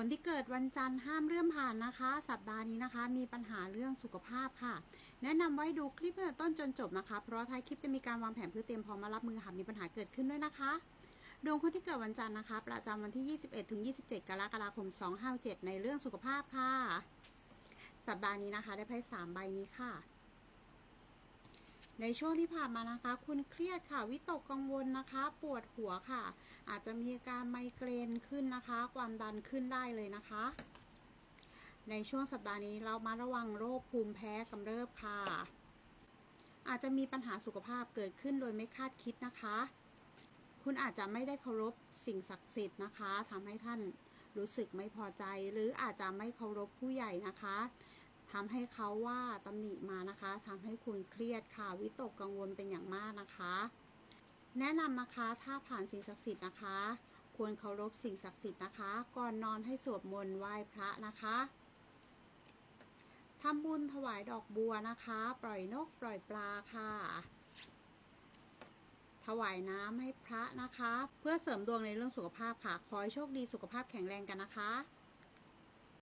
คนที่เกิดวันจันทร์ห้ามเลื่อนผ่านนะคะ สัปดาห์นี้นะคะ มีปัญหาเรื่องสุขภาพค่ะ แนะนำไว้ดูคลิปตั้งแต่ต้นจนจบนะคะ เพราะท้ายคลิปจะมีการวางแผนเพื่อเตรียมพร้อมมารับมือหากมีปัญหาเกิดขึ้นด้วยนะคะดวงคนที่เกิดวันจันทร์นะคะ ประจำวันที่ 21 ถึง 27 กรกฎาคม 257 ในเรื่องสุขภาพค่ะ สัปดาห์นี้นะคะ ได้ไพ่สามใบนี้ค่ะ ในช่วงที่ผ่านมานะคะ คุณเครียดค่ะ วิตกกังวลนะคะ ปวดหัวค่ะ อาจจะมีอาการไมเกรนขึ้นนะคะ ความดันขึ้นได้เลยนะคะ ในช่วงสัปดาห์นี้เรามาระวังโรคภูมิแพ้กำเริบค่ะ อาจจะมีปัญหาสุขภาพเกิดขึ้นโดยไม่คาดคิดนะคะ คุณอาจจะไม่ได้เคารพสิ่งศักดิ์สิทธิ์นะคะทำให้ท่านรู้สึกไม่พอใจ หรืออาจจะไม่เคารพผู้ใหญ่นะคะทำให้เขาว่าตำหนิมา คุณเครียดค่ะ วิตกกังวลเป็นอย่างมากนะคะ แนะนำนะคะถ้าผ่านสิ่งศักดิ์สิทธิ์นะคะ ควรเคารพสิ่งศักดิ์สิทธิ์นะคะ ก่อนนอนให้สวดมนต์ไหว้พระนะคะทำบุญถวายดอกบัวนะคะ ปล่อยนกปล่อยปลาค่ะ ถวายน้ำให้พระนะคะ เพื่อเสริมดวงในเรื่องสุขภาพค่ะ ขอให้โชคดีสุขภาพแข็งแรงกันนะคะ